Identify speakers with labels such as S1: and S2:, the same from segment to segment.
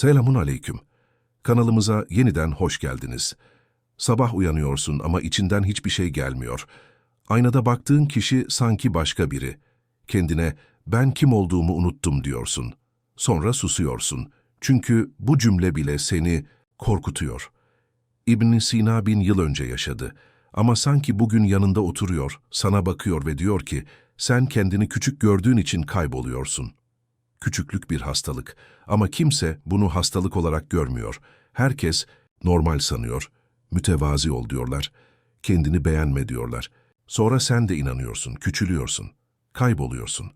S1: Selamun aleyküm. Kanalımıza yeniden hoş geldiniz. Sabah uyanıyorsun ama içinden hiçbir şey gelmiyor. Aynada baktığın kişi sanki başka biri. Kendine ben kim olduğumu unuttum diyorsun. Sonra susuyorsun. Çünkü bu cümle bile seni korkutuyor. ibn Sina bin yıl önce yaşadı. Ama sanki bugün yanında oturuyor, sana bakıyor ve diyor ki, sen kendini küçük gördüğün için kayboluyorsun. Küçüklük bir hastalık ama kimse bunu hastalık olarak görmüyor. Herkes normal sanıyor, mütevazi ol diyorlar, kendini beğenme diyorlar. Sonra sen de inanıyorsun, küçülüyorsun, kayboluyorsun.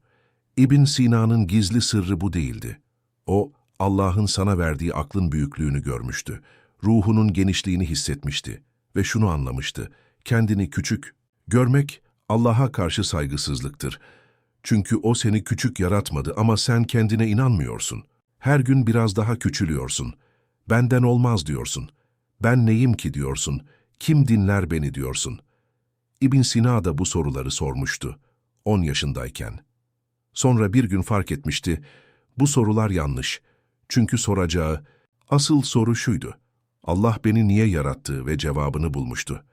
S1: İbn Sina'nın gizli sırrı bu değildi. O, Allah'ın sana verdiği aklın büyüklüğünü görmüştü. Ruhunun genişliğini hissetmişti ve şunu anlamıştı. Kendini küçük görmek Allah'a karşı saygısızlıktır. Çünkü o seni küçük yaratmadı ama sen kendine inanmıyorsun. Her gün biraz daha küçülüyorsun. Benden olmaz diyorsun. Ben neyim ki diyorsun. Kim dinler beni diyorsun. İbn Sina da bu soruları sormuştu. 10 yaşındayken. Sonra bir gün fark etmişti. Bu sorular yanlış. Çünkü soracağı asıl soru şuydu. Allah beni niye yarattı ve cevabını bulmuştu.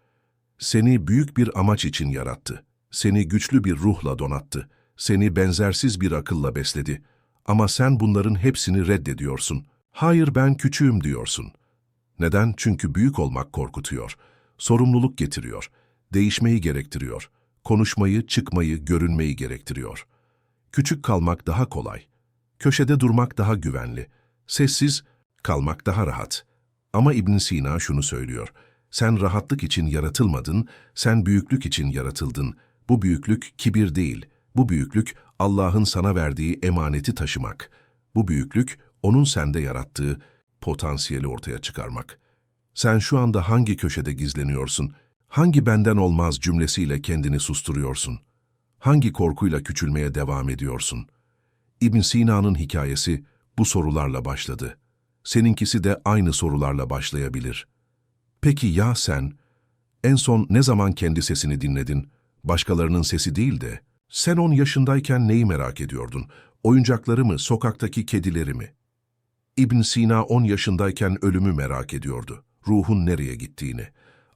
S1: Seni büyük bir amaç için yarattı. Seni güçlü bir ruhla donattı. Seni benzersiz bir akılla besledi. Ama sen bunların hepsini reddediyorsun. Hayır ben küçüğüm diyorsun. Neden? Çünkü büyük olmak korkutuyor. Sorumluluk getiriyor. Değişmeyi gerektiriyor. Konuşmayı, çıkmayı, görünmeyi gerektiriyor. Küçük kalmak daha kolay. Köşede durmak daha güvenli. Sessiz kalmak daha rahat. Ama İbn Sina şunu söylüyor. Sen rahatlık için yaratılmadın, sen büyüklük için yaratıldın. Bu büyüklük kibir değil. Bu büyüklük Allah'ın sana verdiği emaneti taşımak. Bu büyüklük onun sende yarattığı potansiyeli ortaya çıkarmak. Sen şu anda hangi köşede gizleniyorsun? Hangi benden olmaz cümlesiyle kendini susturuyorsun? Hangi korkuyla küçülmeye devam ediyorsun? İbn Sina'nın hikayesi bu sorularla başladı. Seninkisi de aynı sorularla başlayabilir. Peki ya sen? En son ne zaman kendi sesini dinledin? Başkalarının sesi değil de. Sen on yaşındayken neyi merak ediyordun? Oyuncakları mı, sokaktaki kedileri mi? İbn Sina on yaşındayken ölümü merak ediyordu. Ruhun nereye gittiğini,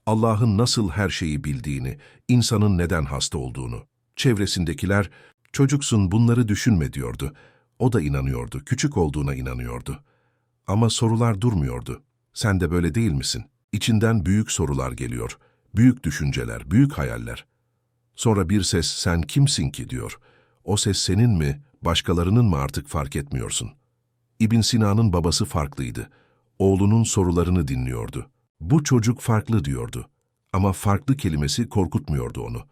S1: Allah'ın nasıl her şeyi bildiğini, insanın neden hasta olduğunu. Çevresindekiler, çocuksun bunları düşünme diyordu. O da inanıyordu, küçük olduğuna inanıyordu. Ama sorular durmuyordu. Sen de böyle değil misin? İçinden büyük sorular geliyor, büyük düşünceler, büyük hayaller. Sonra bir ses sen kimsin ki diyor. O ses senin mi, başkalarının mı artık fark etmiyorsun. İbn Sina'nın babası farklıydı. Oğlunun sorularını dinliyordu. Bu çocuk farklı diyordu. Ama farklı kelimesi korkutmuyordu onu.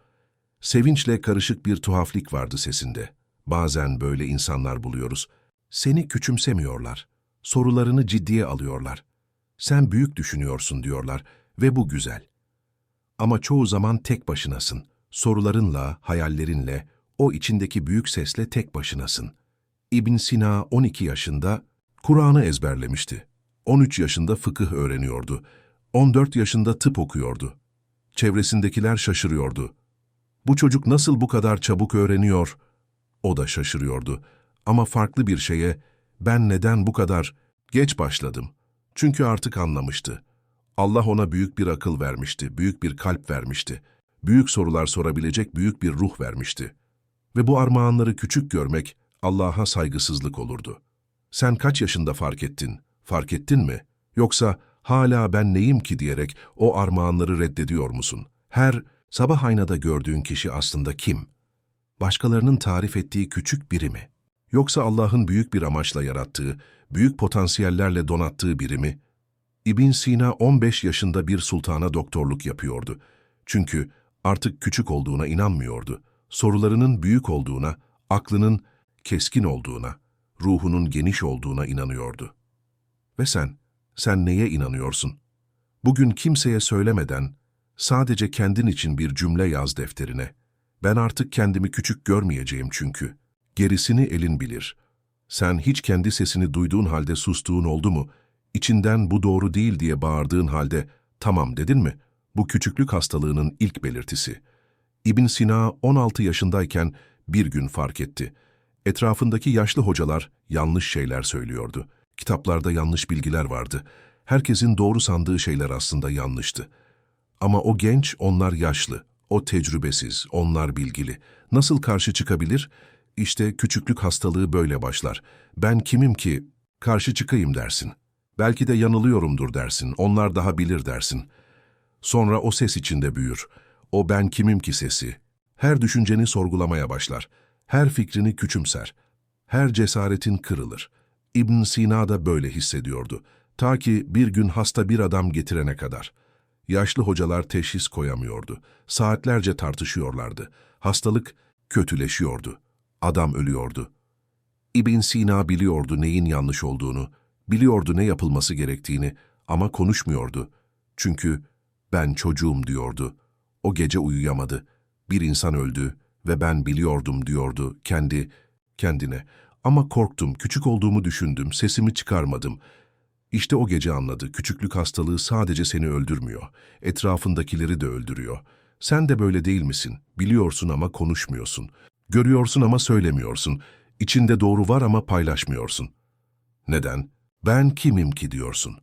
S1: Sevinçle karışık bir tuhaflik vardı sesinde. Bazen böyle insanlar buluyoruz. Seni küçümsemiyorlar. Sorularını ciddiye alıyorlar. Sen büyük düşünüyorsun diyorlar ve bu güzel. Ama çoğu zaman tek başınasın. Sorularınla, hayallerinle, o içindeki büyük sesle tek başınasın. İbn Sina 12 yaşında Kur'an'ı ezberlemişti. 13 yaşında fıkıh öğreniyordu. 14 yaşında tıp okuyordu. Çevresindekiler şaşırıyordu. Bu çocuk nasıl bu kadar çabuk öğreniyor? O da şaşırıyordu. Ama farklı bir şeye, ben neden bu kadar geç başladım? Çünkü artık anlamıştı. Allah ona büyük bir akıl vermişti, büyük bir kalp vermişti. Büyük sorular sorabilecek büyük bir ruh vermişti. Ve bu armağanları küçük görmek Allah'a saygısızlık olurdu. Sen kaç yaşında fark ettin? Fark ettin mi? Yoksa hala ben neyim ki diyerek o armağanları reddediyor musun? Her sabah aynada gördüğün kişi aslında kim? Başkalarının tarif ettiği küçük biri mi? Yoksa Allah'ın büyük bir amaçla yarattığı, büyük potansiyellerle donattığı biri mi? İbn Sina 15 yaşında bir sultana doktorluk yapıyordu. Çünkü artık küçük olduğuna inanmıyordu. Sorularının büyük olduğuna, aklının keskin olduğuna, ruhunun geniş olduğuna inanıyordu. Ve sen, sen neye inanıyorsun? Bugün kimseye söylemeden, sadece kendin için bir cümle yaz defterine. Ben artık kendimi küçük görmeyeceğim çünkü. Gerisini elin bilir. Sen hiç kendi sesini duyduğun halde sustuğun oldu mu? İçinden bu doğru değil diye bağırdığın halde tamam dedin mi? Bu küçüklük hastalığının ilk belirtisi. İbn Sina 16 yaşındayken bir gün fark etti. Etrafındaki yaşlı hocalar yanlış şeyler söylüyordu. Kitaplarda yanlış bilgiler vardı. Herkesin doğru sandığı şeyler aslında yanlıştı. Ama o genç, onlar yaşlı. O tecrübesiz, onlar bilgili. Nasıl karşı çıkabilir? İşte küçüklük hastalığı böyle başlar. Ben kimim ki karşı çıkayım dersin. Belki de yanılıyorumdur dersin. Onlar daha bilir dersin. Sonra o ses içinde büyür. O ben kimim ki sesi. Her düşünceni sorgulamaya başlar. Her fikrini küçümser. Her cesaretin kırılır. İbn Sina da böyle hissediyordu. Ta ki bir gün hasta bir adam getirene kadar. Yaşlı hocalar teşhis koyamıyordu. Saatlerce tartışıyorlardı. Hastalık kötüleşiyordu. Adam ölüyordu. İbn Sina biliyordu neyin yanlış olduğunu, biliyordu ne yapılması gerektiğini ama konuşmuyordu. Çünkü ben çocuğum diyordu. O gece uyuyamadı. Bir insan öldü ve ben biliyordum diyordu kendi kendine. Ama korktum, küçük olduğumu düşündüm, sesimi çıkarmadım. İşte o gece anladı, küçüklük hastalığı sadece seni öldürmüyor, etrafındakileri de öldürüyor. Sen de böyle değil misin? Biliyorsun ama konuşmuyorsun. Görüyorsun ama söylemiyorsun. İçinde doğru var ama paylaşmıyorsun. Neden? Ben kimim ki diyorsun.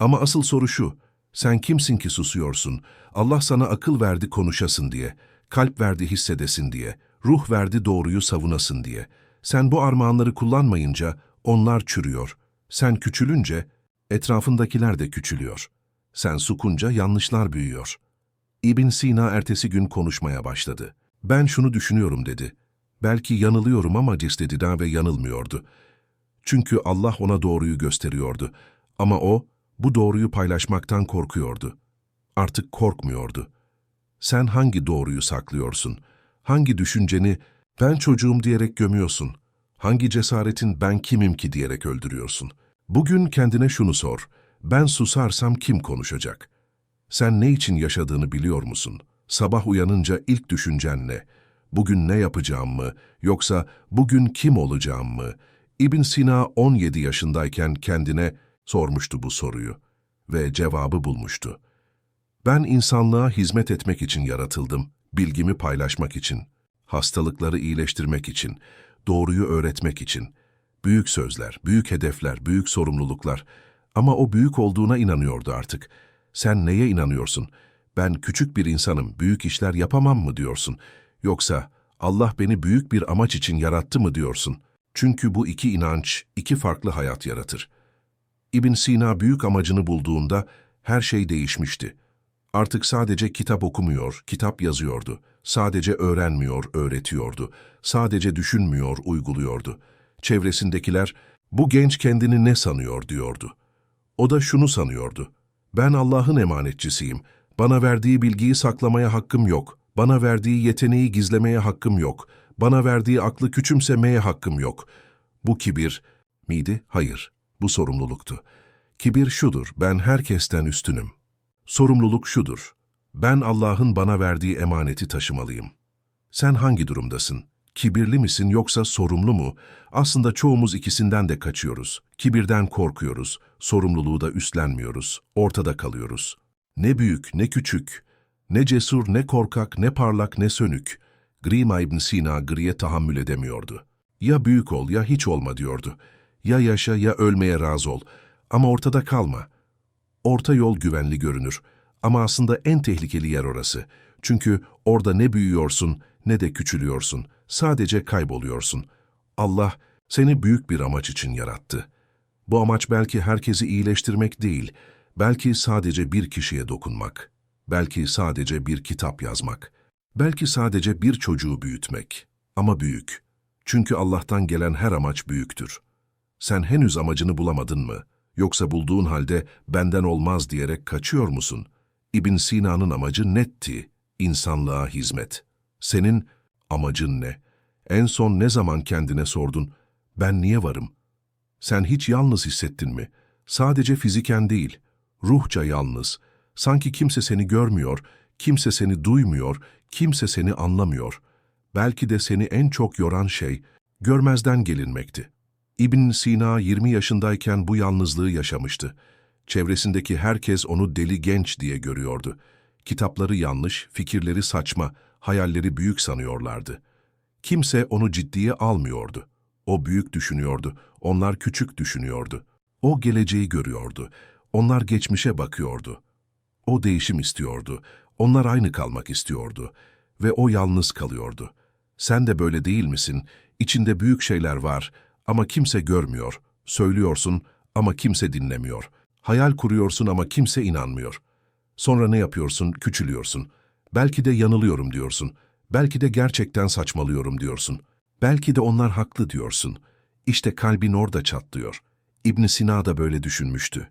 S1: Ama asıl soru şu, sen kimsin ki susuyorsun? Allah sana akıl verdi konuşasın diye, kalp verdi hissedesin diye, ruh verdi doğruyu savunasın diye. Sen bu armağanları kullanmayınca onlar çürüyor. Sen küçülünce etrafındakiler de küçülüyor. Sen sukunca yanlışlar büyüyor. İbn Sina ertesi gün konuşmaya başladı. Ben şunu düşünüyorum dedi. Belki yanılıyorum ama cestedida ve yanılmıyordu. Çünkü Allah ona doğruyu gösteriyordu. Ama o, bu doğruyu paylaşmaktan korkuyordu. Artık korkmuyordu. Sen hangi doğruyu saklıyorsun? Hangi düşünceni ben çocuğum diyerek gömüyorsun? Hangi cesaretin ben kimim ki diyerek öldürüyorsun? Bugün kendine şunu sor. Ben susarsam kim konuşacak? Sen ne için yaşadığını biliyor musun? Sabah uyanınca ilk düşüncen ne? Bugün ne yapacağım mı? Yoksa bugün kim olacağım mı? İbn Sina 17 yaşındayken kendine sormuştu bu soruyu ve cevabı bulmuştu. Ben insanlığa hizmet etmek için yaratıldım, bilgimi paylaşmak için, hastalıkları iyileştirmek için, doğruyu öğretmek için. Büyük sözler, büyük hedefler, büyük sorumluluklar. Ama o büyük olduğuna inanıyordu artık. Sen neye inanıyorsun? Ben küçük bir insanım, büyük işler yapamam mı diyorsun? Yoksa Allah beni büyük bir amaç için yarattı mı diyorsun? Çünkü bu iki inanç, iki farklı hayat yaratır. İbn Sina büyük amacını bulduğunda her şey değişmişti. Artık sadece kitap okumuyor, kitap yazıyordu. Sadece öğrenmiyor, öğretiyordu. Sadece düşünmüyor, uyguluyordu. Çevresindekiler, bu genç kendini ne sanıyor diyordu. O da şunu sanıyordu. Ben Allah'ın emanetçisiyim. Bana verdiği bilgiyi saklamaya hakkım yok. Bana verdiği yeteneği gizlemeye hakkım yok. Bana verdiği aklı küçümsemeye hakkım yok. Bu kibir miydi? Hayır. Bu sorumluluktu. Kibir şudur, ben herkesten üstünüm. Sorumluluk şudur, ben Allah'ın bana verdiği emaneti taşımalıyım. Sen hangi durumdasın? Kibirli misin yoksa sorumlu mu? Aslında çoğumuz ikisinden de kaçıyoruz. Kibirden korkuyoruz, sorumluluğu da üstlenmiyoruz, ortada kalıyoruz. Ne büyük, ne küçük, ne cesur, ne korkak, ne parlak, ne sönük. Grima ibn Sina griye tahammül edemiyordu. Ya büyük ol ya hiç olma diyordu. Ya yaşa ya ölmeye razı ol. Ama ortada kalma. Orta yol güvenli görünür. Ama aslında en tehlikeli yer orası. Çünkü orada ne büyüyorsun ne de küçülüyorsun. Sadece kayboluyorsun. Allah seni büyük bir amaç için yarattı. Bu amaç belki herkesi iyileştirmek değil, belki sadece bir kişiye dokunmak, belki sadece bir kitap yazmak, belki sadece bir çocuğu büyütmek. Ama büyük. Çünkü Allah'tan gelen her amaç büyüktür. Sen henüz amacını bulamadın mı? Yoksa bulduğun halde benden olmaz diyerek kaçıyor musun? İbn Sina'nın amacı netti, insanlığa hizmet. Senin amacın ne? En son ne zaman kendine sordun, ben niye varım? Sen hiç yalnız hissettin mi? Sadece fiziken değil, ruhça yalnız. Sanki kimse seni görmüyor, kimse seni duymuyor, kimse seni anlamıyor. Belki de seni en çok yoran şey, görmezden gelinmekti. İbn Sina 20 yaşındayken bu yalnızlığı yaşamıştı. Çevresindeki herkes onu deli genç diye görüyordu. Kitapları yanlış, fikirleri saçma, hayalleri büyük sanıyorlardı. Kimse onu ciddiye almıyordu. O büyük düşünüyordu, onlar küçük düşünüyordu. O geleceği görüyordu. Onlar geçmişe bakıyordu. O değişim istiyordu. Onlar aynı kalmak istiyordu. Ve o yalnız kalıyordu. Sen de böyle değil misin? İçinde büyük şeyler var ama kimse görmüyor. Söylüyorsun ama kimse dinlemiyor. Hayal kuruyorsun ama kimse inanmıyor. Sonra ne yapıyorsun? Küçülüyorsun. Belki de yanılıyorum diyorsun. Belki de gerçekten saçmalıyorum diyorsun. Belki de onlar haklı diyorsun. İşte kalbin orada çatlıyor. İbn Sina da böyle düşünmüştü.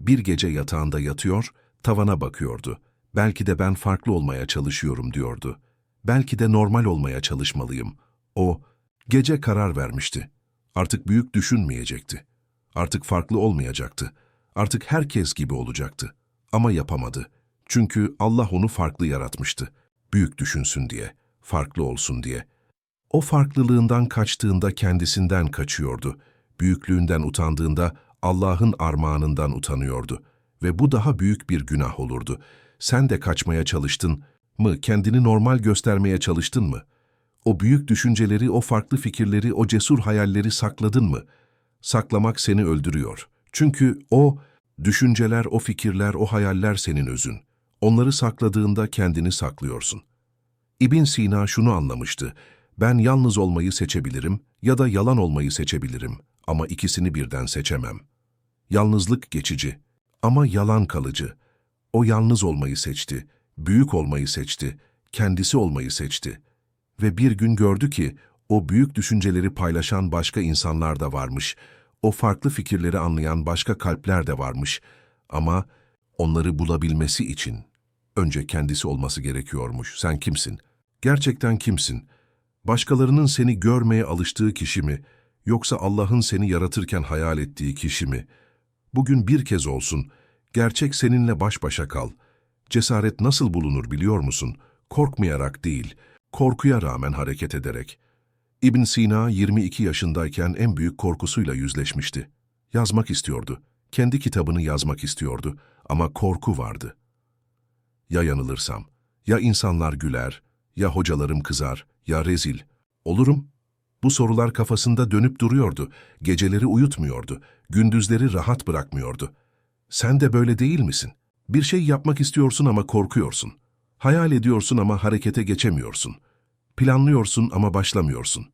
S1: Bir gece yatağında yatıyor, tavana bakıyordu. Belki de ben farklı olmaya çalışıyorum diyordu. Belki de normal olmaya çalışmalıyım. O, gece karar vermişti. Artık büyük düşünmeyecekti. Artık farklı olmayacaktı. Artık herkes gibi olacaktı. Ama yapamadı. Çünkü Allah onu farklı yaratmıştı. Büyük düşünsün diye, farklı olsun diye. O farklılığından kaçtığında kendisinden kaçıyordu. Büyüklüğünden utandığında Allah'ın armağanından utanıyordu. Ve bu daha büyük bir günah olurdu. Sen de kaçmaya çalıştın mı, kendini normal göstermeye çalıştın mı? O büyük düşünceleri, o farklı fikirleri, o cesur hayalleri sakladın mı? Saklamak seni öldürüyor. Çünkü o düşünceler, o fikirler, o hayaller senin özün. Onları sakladığında kendini saklıyorsun. İbn Sina şunu anlamıştı. Ben yalnız olmayı seçebilirim ya da yalan olmayı seçebilirim ama ikisini birden seçemem. Yalnızlık geçici ama yalan kalıcı. O yalnız olmayı seçti, büyük olmayı seçti, kendisi olmayı seçti. Ve bir gün gördü ki o büyük düşünceleri paylaşan başka insanlar da varmış. O farklı fikirleri anlayan başka kalpler de varmış. Ama onları bulabilmesi için önce kendisi olması gerekiyormuş. Sen kimsin? Gerçekten kimsin? Başkalarının seni görmeye alıştığı kişi mi? Yoksa Allah'ın seni yaratırken hayal ettiği kişi mi? Bugün bir kez olsun, gerçek seninle baş başa kal. Cesaret nasıl bulunur biliyor musun? Korkmayarak değil, korkuya rağmen hareket ederek. İbn Sina 22 yaşındayken en büyük korkusuyla yüzleşmişti. Yazmak istiyordu. Kendi kitabını yazmak istiyordu ama korku vardı. Ya yanılırsam, ya insanlar güler, ya hocalarım kızar, ya rezil. Olurum. Bu sorular kafasında dönüp duruyordu. Geceleri uyutmuyordu. Gündüzleri rahat bırakmıyordu. Sen de böyle değil misin? Bir şey yapmak istiyorsun ama korkuyorsun. Hayal ediyorsun ama harekete geçemiyorsun. Planlıyorsun ama başlamıyorsun.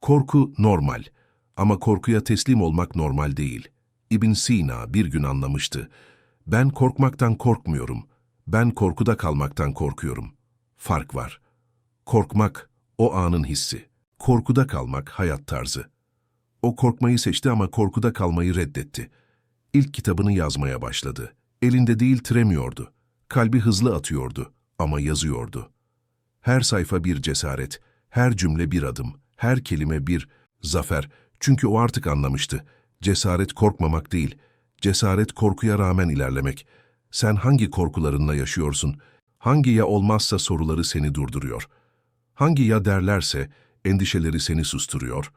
S1: Korku normal ama korkuya teslim olmak normal değil. İbn Sina bir gün anlamıştı. Ben korkmaktan korkmuyorum. Ben korkuda kalmaktan korkuyorum. Fark var. Korkmak o anın hissi. Korkuda kalmak hayat tarzı. O korkmayı seçti ama korkuda kalmayı reddetti. İlk kitabını yazmaya başladı. Elinde değil tiremiyordu. Kalbi hızlı atıyordu ama yazıyordu. Her sayfa bir cesaret, her cümle bir adım, her kelime bir zafer. Çünkü o artık anlamıştı. Cesaret korkmamak değil, cesaret korkuya rağmen ilerlemek. Sen hangi korkularınla yaşıyorsun? Hangi ya olmazsa soruları seni durduruyor? Hangi ya derlerse endişeleri seni susturuyor?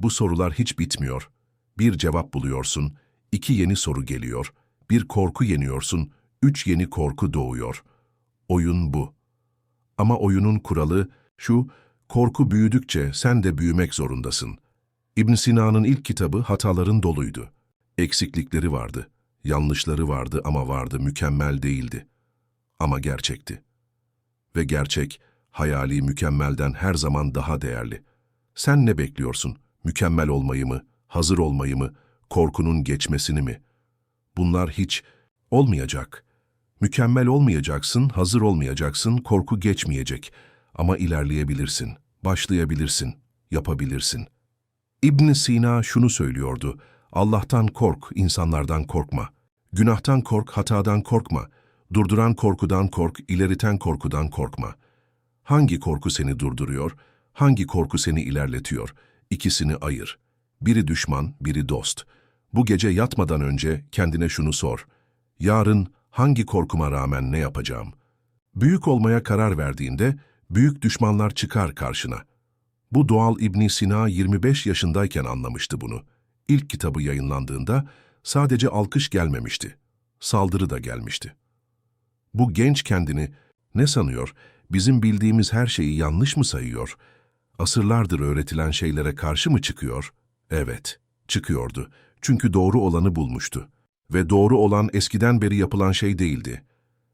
S1: Bu sorular hiç bitmiyor. Bir cevap buluyorsun, iki yeni soru geliyor, bir korku yeniyorsun, üç yeni korku doğuyor. Oyun bu. Ama oyunun kuralı şu, korku büyüdükçe sen de büyümek zorundasın. İbn Sina'nın ilk kitabı hataların doluydu. Eksiklikleri vardı, yanlışları vardı ama vardı, mükemmel değildi. Ama gerçekti. Ve gerçek, hayali mükemmelden her zaman daha değerli. Sen ne bekliyorsun? Mükemmel olmayı mı, hazır olmayı mı, korkunun geçmesini mi? Bunlar hiç olmayacak. Mükemmel olmayacaksın, hazır olmayacaksın, korku geçmeyecek. Ama ilerleyebilirsin, başlayabilirsin, yapabilirsin. İbn Sina şunu söylüyordu, Allah'tan kork, insanlardan korkma. Günahtan kork, hatadan korkma. Durduran korkudan kork, ileriten korkudan korkma. Hangi korku seni durduruyor, hangi korku seni ilerletiyor? İkisini ayır. Biri düşman, biri dost. Bu gece yatmadan önce kendine şunu sor. Yarın hangi korkuma rağmen ne yapacağım? Büyük olmaya karar verdiğinde büyük düşmanlar çıkar karşına. Bu doğal İbn Sina 25 yaşındayken anlamıştı bunu. İlk kitabı yayınlandığında sadece alkış gelmemişti. Saldırı da gelmişti. Bu genç kendini ne sanıyor, bizim bildiğimiz her şeyi yanlış mı sayıyor? Asırlardır öğretilen şeylere karşı mı çıkıyor? Evet, çıkıyordu. Çünkü doğru olanı bulmuştu. Ve doğru olan eskiden beri yapılan şey değildi.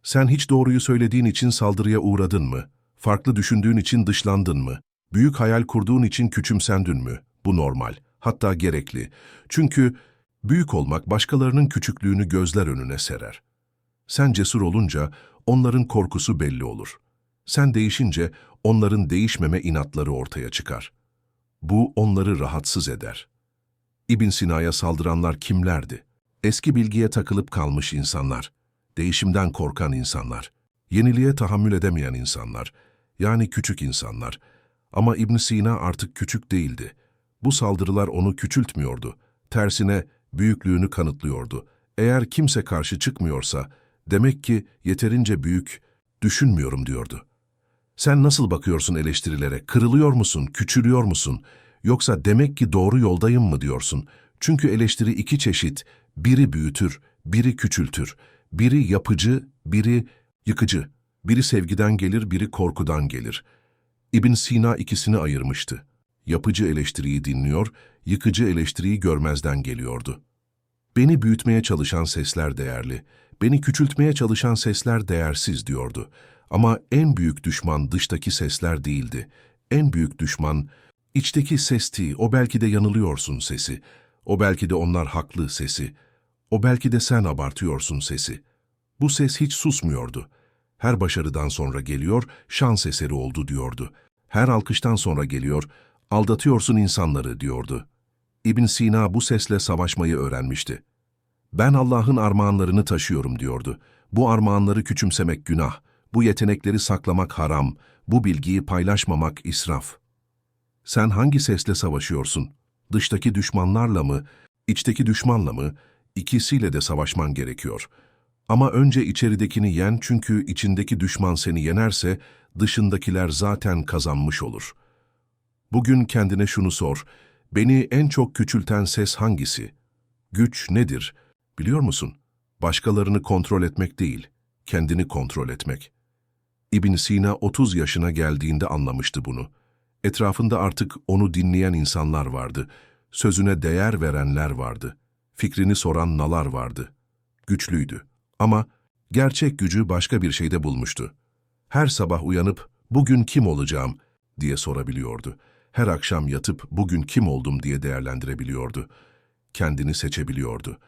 S1: Sen hiç doğruyu söylediğin için saldırıya uğradın mı? Farklı düşündüğün için dışlandın mı? Büyük hayal kurduğun için küçümsendin mü? Bu normal, hatta gerekli. Çünkü büyük olmak başkalarının küçüklüğünü gözler önüne serer. Sen cesur olunca onların korkusu belli olur. Sen değişince onların değişmeme inatları ortaya çıkar. Bu onları rahatsız eder. İbn Sina'ya saldıranlar kimlerdi? Eski bilgiye takılıp kalmış insanlar, değişimden korkan insanlar, yeniliğe tahammül edemeyen insanlar, yani küçük insanlar. Ama İbn Sina artık küçük değildi. Bu saldırılar onu küçültmüyordu. Tersine büyüklüğünü kanıtlıyordu. Eğer kimse karşı çıkmıyorsa, demek ki yeterince büyük, düşünmüyorum diyordu. Sen nasıl bakıyorsun eleştirilere? Kırılıyor musun, küçülüyor musun? Yoksa demek ki doğru yoldayım mı diyorsun? Çünkü eleştiri iki çeşit. Biri büyütür, biri küçültür. Biri yapıcı, biri yıkıcı. Biri sevgiden gelir, biri korkudan gelir. İbn Sina ikisini ayırmıştı. Yapıcı eleştiriyi dinliyor, yıkıcı eleştiriyi görmezden geliyordu. Beni büyütmeye çalışan sesler değerli, beni küçültmeye çalışan sesler değersiz diyordu. Ama en büyük düşman dıştaki sesler değildi. En büyük düşman içteki sesti, o belki de yanılıyorsun sesi. O belki de onlar haklı sesi. O belki de sen abartıyorsun sesi. Bu ses hiç susmuyordu. Her başarıdan sonra geliyor, şans eseri oldu diyordu. Her alkıştan sonra geliyor, aldatıyorsun insanları diyordu. İbn Sina bu sesle savaşmayı öğrenmişti. Ben Allah'ın armağanlarını taşıyorum diyordu. Bu armağanları küçümsemek günah, bu yetenekleri saklamak haram, bu bilgiyi paylaşmamak israf. Sen hangi sesle savaşıyorsun? Dıştaki düşmanlarla mı, içteki düşmanla mı? İkisiyle de savaşman gerekiyor. Ama önce içeridekini yen çünkü içindeki düşman seni yenerse dışındakiler zaten kazanmış olur. Bugün kendine şunu sor, beni en çok küçülten ses hangisi? Güç nedir? Biliyor musun? Başkalarını kontrol etmek değil, kendini kontrol etmek. İbn Sina 30 yaşına geldiğinde anlamıştı bunu. Etrafında artık onu dinleyen insanlar vardı, sözüne değer verenler vardı, fikrini soran nalar vardı. Güçlüydü ama gerçek gücü başka bir şeyde bulmuştu. Her sabah uyanıp bugün kim olacağım diye sorabiliyordu. Her akşam yatıp bugün kim oldum diye değerlendirebiliyordu. Kendini seçebiliyordu.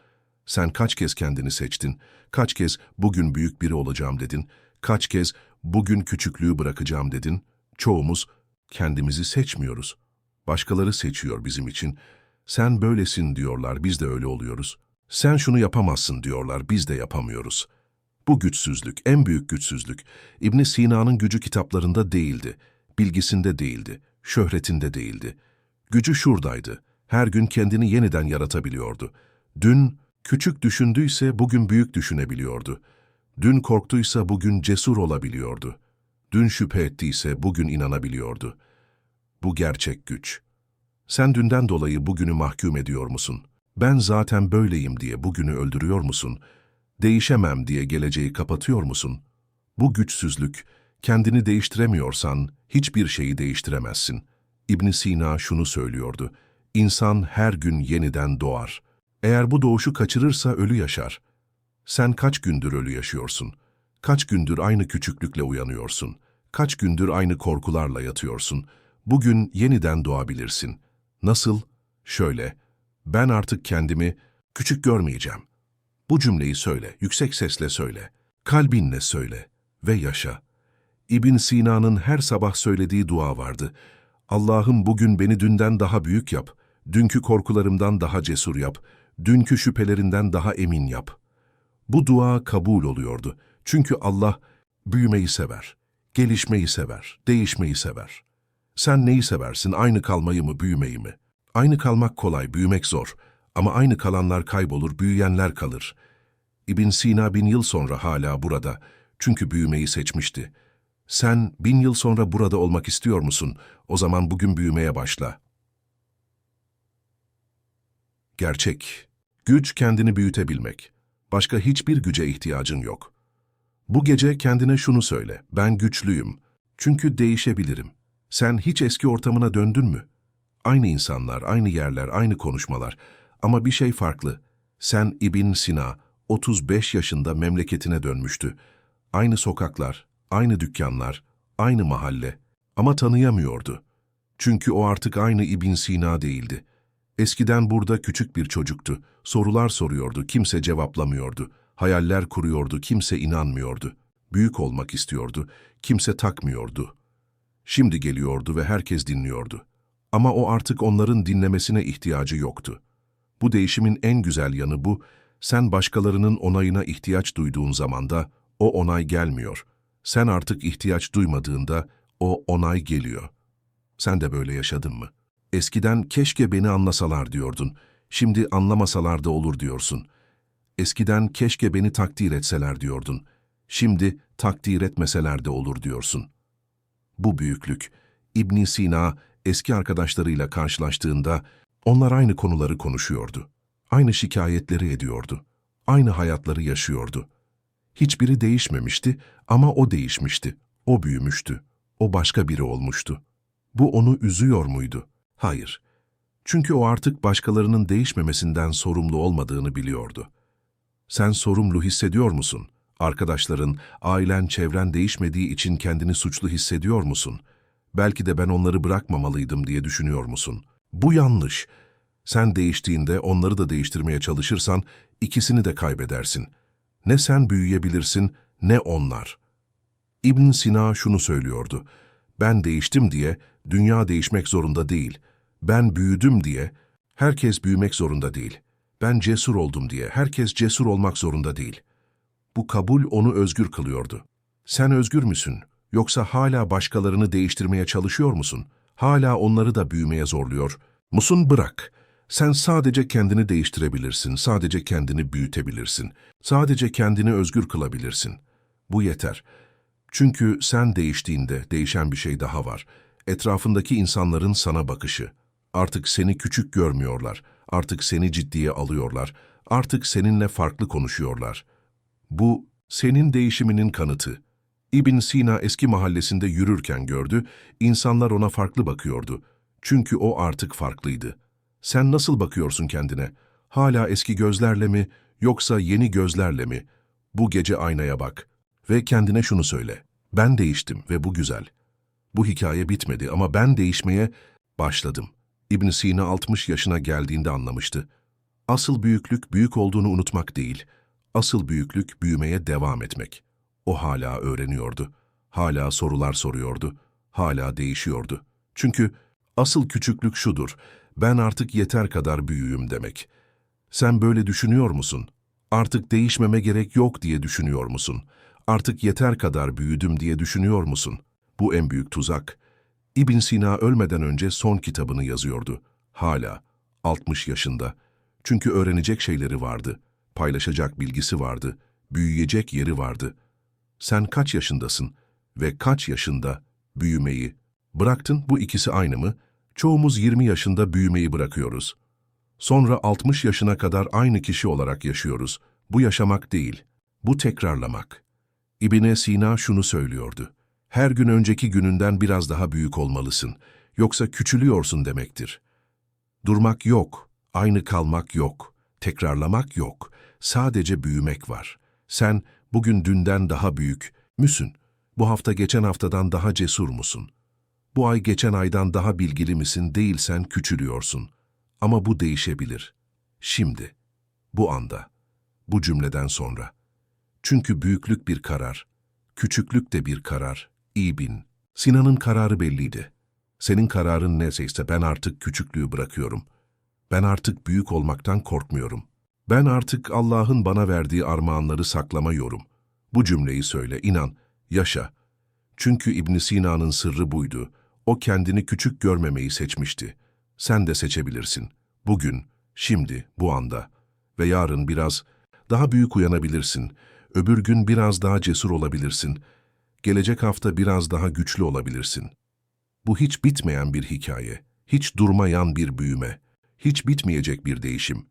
S1: Sen kaç kez kendini seçtin? Kaç kez bugün büyük biri olacağım dedin? Kaç kez bugün küçüklüğü bırakacağım dedin? Çoğumuz kendimizi seçmiyoruz. Başkaları seçiyor bizim için. Sen böylesin diyorlar, biz de öyle oluyoruz. Sen şunu yapamazsın diyorlar, biz de yapamıyoruz. Bu güçsüzlük, en büyük güçsüzlük, İbn Sina'nın gücü kitaplarında değildi, bilgisinde değildi, şöhretinde değildi. Gücü şuradaydı, her gün kendini yeniden yaratabiliyordu. Dün küçük düşündüyse bugün büyük düşünebiliyordu. Dün korktuysa bugün cesur olabiliyordu. Dün şüphe ettiyse bugün inanabiliyordu. Bu gerçek güç. Sen dünden dolayı bugünü mahkum ediyor musun? Ben zaten böyleyim diye bugünü öldürüyor musun? Değişemem diye geleceği kapatıyor musun? Bu güçsüzlük, kendini değiştiremiyorsan hiçbir şeyi değiştiremezsin. İbn Sina şunu söylüyordu. İnsan her gün yeniden doğar. Eğer bu doğuşu kaçırırsa ölü yaşar. Sen kaç gündür ölü yaşıyorsun? Kaç gündür aynı küçüklükle uyanıyorsun? Kaç gündür aynı korkularla yatıyorsun? Bugün yeniden doğabilirsin. Nasıl? Şöyle, ben artık kendimi küçük görmeyeceğim. Bu cümleyi söyle, yüksek sesle söyle, kalbinle söyle ve yaşa. İbn Sina'nın her sabah söylediği dua vardı. Allah'ım bugün beni dünden daha büyük yap, dünkü korkularımdan daha cesur yap, dünkü şüphelerinden daha emin yap. Bu dua kabul oluyordu. Çünkü Allah büyümeyi sever, gelişmeyi sever, değişmeyi sever. Sen neyi seversin, aynı kalmayı mı, büyümeyi mi? Aynı kalmak kolay, büyümek zor. Ama aynı kalanlar kaybolur, büyüyenler kalır. İbn Sina bin yıl sonra hala burada. Çünkü büyümeyi seçmişti. Sen bin yıl sonra burada olmak istiyor musun? O zaman bugün büyümeye başla. Gerçek. Güç kendini büyütebilmek. Başka hiçbir güce ihtiyacın yok. Bu gece kendine şunu söyle. Ben güçlüyüm. Çünkü değişebilirim. Sen hiç eski ortamına döndün mü? Aynı insanlar, aynı yerler, aynı konuşmalar. Ama bir şey farklı. Sen İbn Sina, 35 yaşında memleketine dönmüştü. Aynı sokaklar, aynı dükkanlar, aynı mahalle. Ama tanıyamıyordu. Çünkü o artık aynı İbn Sina değildi. Eskiden burada küçük bir çocuktu. Sorular soruyordu, kimse cevaplamıyordu. Hayaller kuruyordu, kimse inanmıyordu. Büyük olmak istiyordu, kimse takmıyordu. Şimdi geliyordu ve herkes dinliyordu. Ama o artık onların dinlemesine ihtiyacı yoktu. Bu değişimin en güzel yanı bu, sen başkalarının onayına ihtiyaç duyduğun zamanda o onay gelmiyor. Sen artık ihtiyaç duymadığında o onay geliyor. Sen de böyle yaşadın mı? Eskiden keşke beni anlasalar diyordun. Şimdi anlamasalar da olur diyorsun. Eskiden keşke beni takdir etseler diyordun. Şimdi takdir etmeseler de olur diyorsun. Bu büyüklük, İbn Sina eski arkadaşlarıyla karşılaştığında onlar aynı konuları konuşuyordu. Aynı şikayetleri ediyordu. Aynı hayatları yaşıyordu. Hiçbiri değişmemişti ama o değişmişti. O büyümüştü. O başka biri olmuştu. Bu onu üzüyor muydu? Hayır. Çünkü o artık başkalarının değişmemesinden sorumlu olmadığını biliyordu. Sen sorumlu hissediyor musun? Arkadaşların, ailen, çevren değişmediği için kendini suçlu hissediyor musun? Belki de ben onları bırakmamalıydım diye düşünüyor musun? Bu yanlış. Sen değiştiğinde onları da değiştirmeye çalışırsan ikisini de kaybedersin. Ne sen büyüyebilirsin ne onlar. İbn Sina şunu söylüyordu. Ben değiştim diye dünya değişmek zorunda değil. Ben büyüdüm diye herkes büyümek zorunda değil. Ben cesur oldum diye herkes cesur olmak zorunda değil. Bu kabul onu özgür kılıyordu. Sen özgür müsün? Yoksa hala başkalarını değiştirmeye çalışıyor musun? Hala onları da büyümeye zorluyor musun? Bırak. Sen sadece kendini değiştirebilirsin, sadece kendini büyütebilirsin, sadece kendini özgür kılabilirsin. Bu yeter. Çünkü sen değiştiğinde değişen bir şey daha var. Etrafındaki insanların sana bakışı. Artık seni küçük görmüyorlar, artık seni ciddiye alıyorlar, artık seninle farklı konuşuyorlar. Bu, senin değişiminin kanıtı. İbn Sina eski mahallesinde yürürken gördü, insanlar ona farklı bakıyordu. Çünkü o artık farklıydı. Sen nasıl bakıyorsun kendine? Hala eski gözlerle mi, yoksa yeni gözlerle mi? Bu gece aynaya bak ve kendine şunu söyle. Ben değiştim ve bu güzel. Bu hikaye bitmedi ama ben değişmeye başladım. İbn Sina 60 yaşına geldiğinde anlamıştı. Asıl büyüklük büyük olduğunu unutmak değil, asıl büyüklük büyümeye devam etmek. O hala öğreniyordu, hala sorular soruyordu, hala değişiyordu. Çünkü asıl küçüklük şudur, ben artık yeter kadar büyüğüm demek. Sen böyle düşünüyor musun? Artık değişmeme gerek yok diye düşünüyor musun? Artık yeter kadar büyüdüm diye düşünüyor musun? Bu en büyük tuzak. İbn Sina ölmeden önce son kitabını yazıyordu. Hala, 60 yaşında. Çünkü öğrenecek şeyleri vardı, paylaşacak bilgisi vardı, büyüyecek yeri vardı. Sen kaç yaşındasın ve kaç yaşında büyümeyi bıraktın? Bu ikisi aynı mı? Çoğumuz 20 yaşında büyümeyi bırakıyoruz. Sonra 60 yaşına kadar aynı kişi olarak yaşıyoruz. Bu yaşamak değil, bu tekrarlamak. İbn Sina şunu söylüyordu. Her gün önceki gününden biraz daha büyük olmalısın. Yoksa küçülüyorsun demektir. Durmak yok, aynı kalmak yok, tekrarlamak yok. Sadece büyümek var. Sen bugün dünden daha büyük müsün? Bu hafta geçen haftadan daha cesur musun? Bu ay geçen aydan daha bilgili misin değilsen küçülüyorsun. Ama bu değişebilir. Şimdi, bu anda, bu cümleden sonra. Çünkü büyüklük bir karar, küçüklük de bir karar. İyi bin. Sinan'ın kararı belliydi. Senin kararın neyse ben artık küçüklüğü bırakıyorum. Ben artık büyük olmaktan korkmuyorum. Ben artık Allah'ın bana verdiği armağanları saklamıyorum. Bu cümleyi söyle, inan, yaşa. Çünkü İbn Sina'nın sırrı buydu. O kendini küçük görmemeyi seçmişti. Sen de seçebilirsin. Bugün, şimdi, bu anda. Ve yarın biraz daha büyük uyanabilirsin. Öbür gün biraz daha cesur olabilirsin. Gelecek hafta biraz daha güçlü olabilirsin. Bu hiç bitmeyen bir hikaye, hiç durmayan bir büyüme, hiç bitmeyecek bir değişim.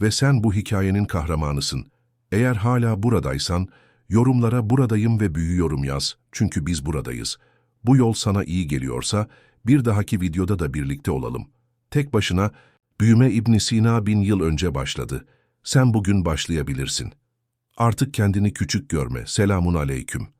S1: Ve sen bu hikayenin kahramanısın. Eğer hala buradaysan, yorumlara buradayım ve büyüyorum yaz. Çünkü biz buradayız. Bu yol sana iyi geliyorsa, bir dahaki videoda da birlikte olalım. Tek başına Büyüme İbn Sina bin yıl önce başladı. Sen bugün başlayabilirsin. Artık kendini küçük görme. Selamun aleyküm.